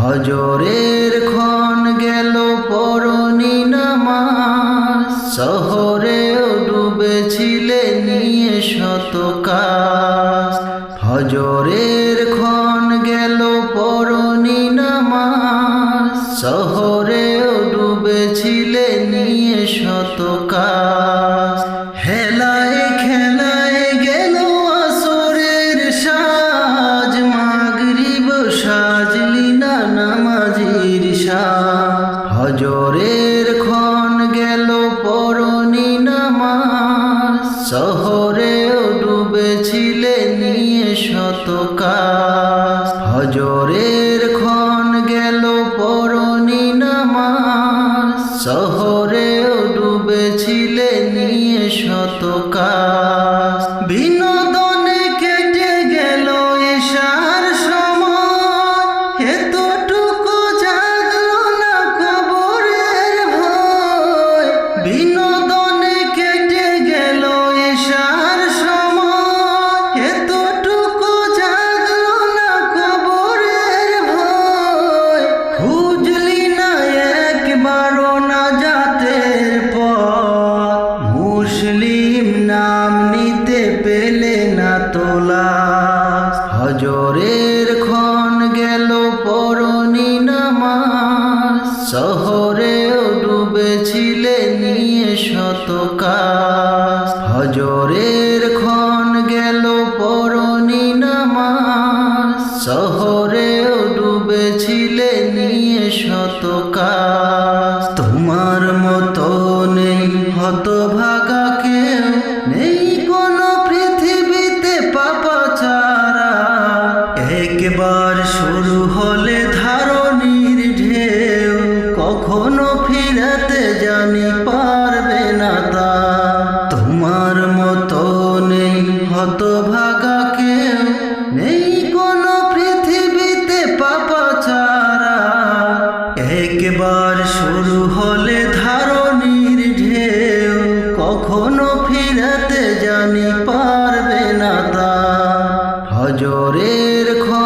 ফজরের ক্ষণ গেল পরনি নামাজ। শহরেও ডুবেছিলে নিয়ে শত কাজ ফজরের ক্ষণ গেল পরনি নামাজ। শহরেও ডুবেছিলে নিয়ে শত কাজ হজরের ক্ষণ গেল পরনি নামাজ। শহরেও ডুবেছিলে নিয়ে শত কাজ হজরের ক্ষণ গেল পরনি নামাজ। শহরেও ডুবেছিলে নিয়ে শত কাজ হজরের ক্ষণ গেল পরনি নামাজ। শহরেও ডুবেছিলে নিয়ে শত কাজ হজরের ক্ষণ গেল পরনি শহরেও ডুবেছিলে নিয়ে শত কাজ শুরু হলে ধারণীর ঢেউ, কখনো ফিরাতে জানি পারবে না তা। তোমার মতো নেই হতভাগা কেউ, নেই কোনো পৃথিবীতে পাপা চারা একবার শুরু হলে ধারণীর ঢেউ, কখনো ফিরাতে জানি পারবে না তা। হজরের ক্ষণ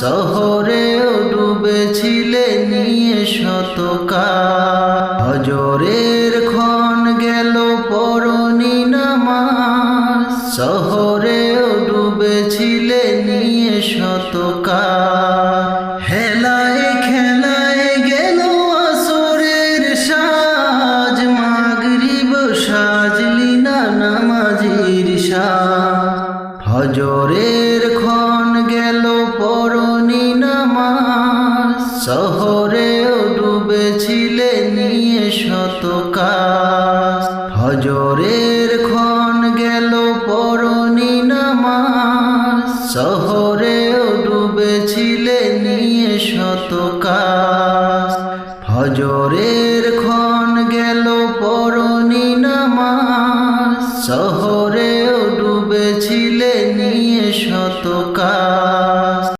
শহরেও ডুবেছিলে নিয়ে শত কাজ হজরের ক্ষণ গেল পরনি নামাজ। শহরেও ডুবেছিলে নিয়ে শত কাজ হেলায় খেলায় গেল আসরের সাজ। মাগরিব সাজলি না নামাজির সাজ। হজরের ক্ষণ শহরেও ডুবেছিলে নিয়ে শত কাজ হজরের ক্ষণ গেল পরনি নামাজ। শহরেও ডুবেছিলে নিয়ে শত কাজ ফজরের ক্ষণ গেল পরনি নামাজ। শহরেও